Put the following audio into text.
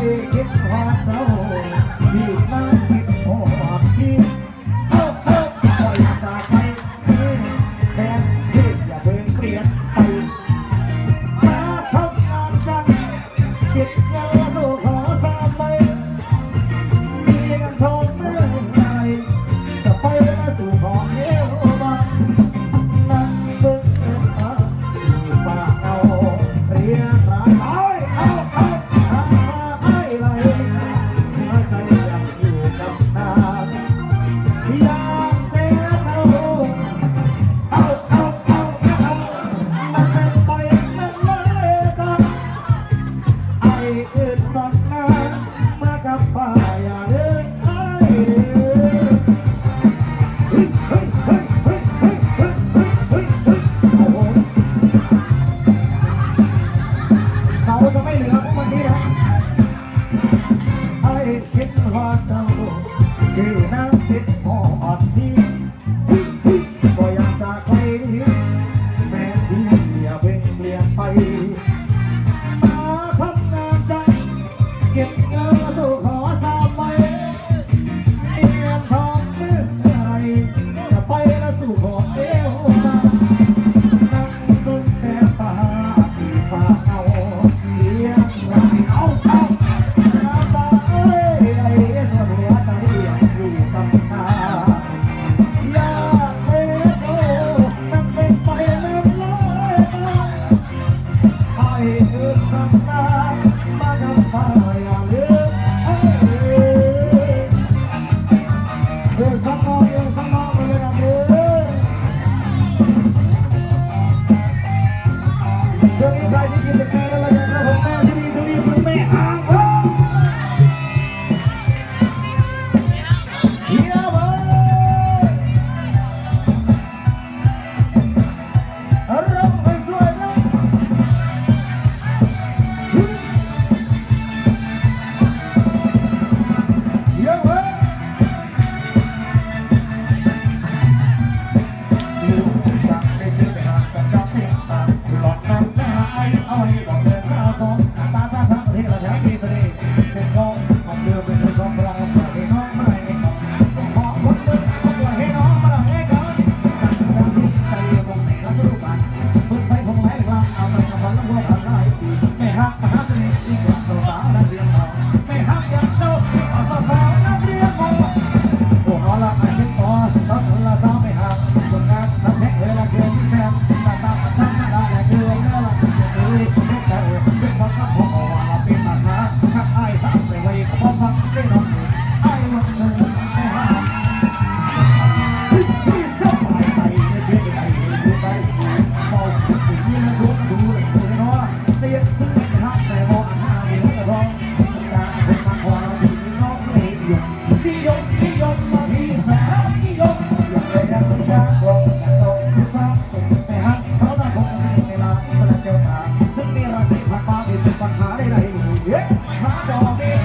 Hey, คุณจะไม่เหลือวันนี้นะไอ้คิดว่าจะ Don't invite me the song.